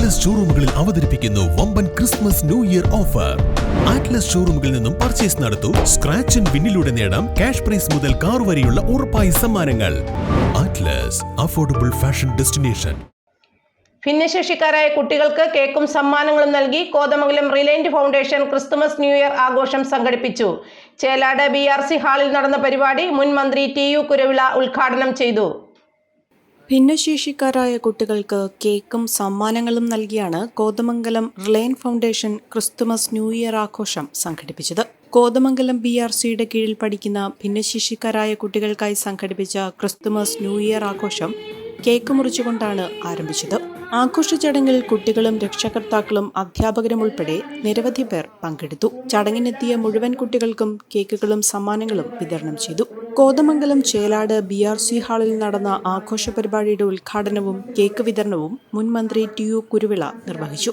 Atlas ഷോറൂമുകളിൽ അവതരിപ്പിക്കുന്നു വമ്പൻ Christmas new year offer Atlas ഷോറൂമുകളിൽ നിന്നും പർച്ചേസ് നടത്തൂ സ്ക്രാച്ച് ആൻഡ് വിന്നിലൂടെ നേടാം ക്യാഷ് പ്രൈസ് മുതൽ കാർ വരെയുള്ള ഉറപ്പായ സമ്മാനങ്ങൾ. ആറ്റ്ലസ് അഫോർഡബിൾ ഫാഷൻ ഡെസ്റ്റിനേഷൻ ഭിന്നശേഷിക്കാരായ കുട്ടികൾക്ക് കേക്കും സമ്മാനങ്ങളും നൽകി Kothamangalam Reliance Foundation Christmas New Year ആഘോഷം സംഘടിപ്പിച്ചു. ചേലാട് ബി ഹാളിൽ നടന്ന പരിപാടി മുൻ മന്ത്രി ടി യു കുരവിള ഉദ്ഘാടനം ചെയ്തു. ഭിന്നശേഷിക്കാരായ കുട്ടികൾക്ക് കേക്കും സമ്മാനങ്ങളും നൽകിയാണ് Kothamangalam Reliance Foundation Christmas New Year ആഘോഷം സംഘടിപ്പിച്ചത്. കോതമംഗലം ബി ആർ സിയുടെ കീഴിൽ പഠിക്കുന്ന ഭിന്നശേഷിക്കാരായ കുട്ടികൾക്കായി സംഘടിപ്പിച്ച ക്രിസ്തുമസ് ന്യൂ ഇയർ ആഘോഷം കേക്ക് മുറിച്ചുകൊണ്ടാണ് ആരംഭിച്ചത്. ആഘോഷ ചടങ്ങിൽ കുട്ടികളും രക്ഷകർത്താക്കളും അധ്യാപകരും ഉൾപ്പെടെ നിരവധി പേർ പങ്കെടുത്തു. ചടങ്ങിനെത്തിയ മുഴുവൻ കുട്ടികൾക്കും കേക്കുകളും സമ്മാനങ്ങളും വിതരണം ചെയ്തു. Kothamangalam Chelad B R C ഹാളിൽ നടന്ന ആഘോഷ പരിപാടിയുടെ ഉദ്ഘാടനവും കേക്ക് വിതരണവും മുൻമന്ത്രി ടി യു കുരുവിള നിർവഹിച്ചു.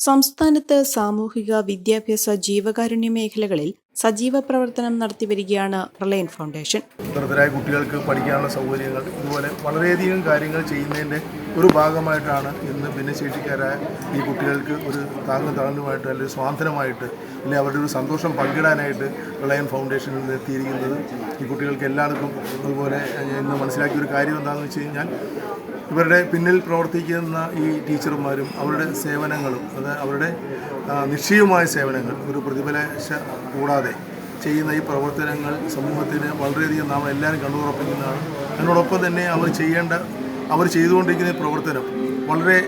സംസ്ഥാനത്ത് സാമൂഹിക വിദ്യാഭ്യാസ ജീവകാരുണ്യ മേഖലകളിൽ സജീവ പ്രവർത്തനം നടത്തി വരികയാണ് റിലയൻ ഫൗണ്ടേഷൻ. ദുർബലരായ കുട്ടികൾക്ക് പഠിക്കാനുള്ള സൗകര്യങ്ങൾ ഇതുപോലെ വളരെയധികം കാര്യങ്ങൾ ചെയ്യുന്നതിന്റെ ഒരു ഭാഗമായിട്ടാണ് ഇന്ന് ഭിന്നശേഷിക്കാരായ ഈ കുട്ടികൾക്ക് ഒരു താങ്ങും തളനുമായിട്ട് അല്ലെങ്കിൽ സ്വാതന്ത്ര്യമായിട്ട് അല്ലെങ്കിൽ അവരുടെ ഒരു സന്തോഷം പങ്കിടാനായിട്ട് റിലയൻ ഫൗണ്ടേഷനിൽ എത്തിയിരിക്കുന്നത് ഈ കുട്ടികൾക്ക് എല്ലാവർക്കും അതുപോലെ ഇന്ന് മനസ്സിലാക്കിയ ഒരു കാര്യം എന്താണെന്ന് വെച്ച് കഴിഞ്ഞാൽ ഇവരുടെ പിന്നിൽ പ്രവർത്തിക്കുന്ന ഈ ടീച്ചർമാരും അവരുടെ സേവനങ്ങളും അത് അവരുടെ നിശ്ചയമായ സേവനങ്ങൾ ഒരു പ്രതിഫലശ കൂടാതെ ചെയ്യുന്ന ഈ പ്രവർത്തനങ്ങൾ സമൂഹത്തിന് വളരെയധികം നാം എല്ലാവരും കണ്ടുറപ്പിക്കുന്നതാണ് അതിനോടൊപ്പം തന്നെ അവർ ചെയ്യേണ്ട അവർ ചെയ്തുകൊണ്ടിരിക്കുന്ന പ്രവർത്തനം വളരെ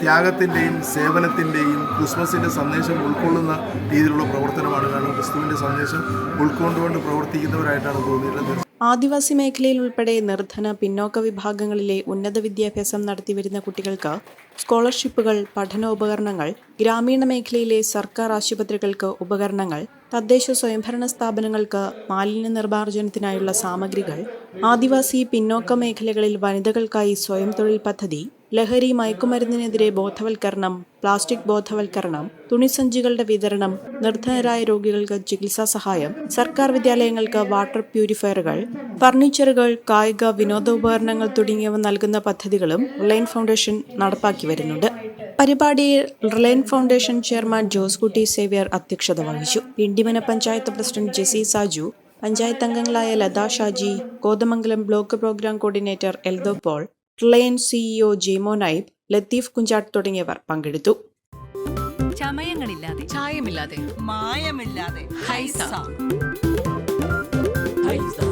ത്യാഗത്തിന്റെയും സേവനത്തിന്റെയും ക്രിസ്മസിന്റെ സന്ദേശം ഉൾക്കൊള്ളുന്ന രീതിയിലുള്ള പ്രവർത്തനമാണ് കാരണം ക്രിസ്തുവിന്റെ സന്ദേശം ഉൾക്കൊണ്ടുകൊണ്ട് പ്രവർത്തിക്കുന്നവരായിട്ടാണ് തോന്നിയിട്ടുള്ളത്. ആദിവാസി മേഖലയിൽ ഉൾപ്പെടെ നിർധന പിന്നോക്ക വിഭാഗങ്ങളിലെ ഉന്നത വിദ്യാഭ്യാസം നടത്തിവരുന്ന കുട്ടികൾക്ക് സ്കോളർഷിപ്പുകൾ പഠനോപകരണങ്ങൾ ഗ്രാമീണ മേഖലയിലെ സർക്കാർ ആശുപത്രികൾക്ക് ഉപകരണങ്ങൾ തദ്ദേശ സ്വയംഭരണ സ്ഥാപനങ്ങൾക്ക് മാലിന്യ നിർമ്മാർജനത്തിനായുള്ള സാമഗ്രികൾ ആദിവാസി പിന്നോക്ക മേഖലകളിൽ വനിതകൾക്കായി സ്വയം തൊഴിൽ പദ്ധതി ലഹരി മയക്കുമരുന്നിനെതിരെ ബോധവൽക്കരണം പ്ലാസ്റ്റിക് ബോധവൽക്കരണം തുണിസഞ്ചികളുടെ വിതരണം നിർധനരായ രോഗികൾക്ക് ചികിത്സാ സഹായം സർക്കാർ വിദ്യാലയങ്ങൾക്ക് വാട്ടർ പ്യൂരിഫയറുകൾ ഫർണിച്ചറുകൾ കായിക വിനോദോപകരണങ്ങൾ തുടങ്ങിയവ നൽകുന്ന പദ്ധതികളും റിലയൻ ഫൗണ്ടേഷൻ നടപ്പാക്കി വരുന്നുണ്ട്. പരിപാടിയിൽ റിലയൻ ഫൗണ്ടേഷൻ ചെയർമാൻ ജോസ് കുട്ടി സേവ്യർ അധ്യക്ഷത വഹിച്ചു. ഇണ്ടിമന പഞ്ചായത്ത് പ്രസിഡന്റ് ജെസി സാജു പഞ്ചായത്ത് അംഗങ്ങളായ Latha Shaji Kothamangalam block programme coordinator Eldho Paul Reliance CEO Jaimo നൈബ് Latheef Kunjattu തുടങ്ങിയവർ പങ്കെടുത്തു. ചമയങ്ങളില്ലാതെ. ചായമില്ലാതെ. മായമില്ലാതെ. ഹൈസ. ഹൈസ.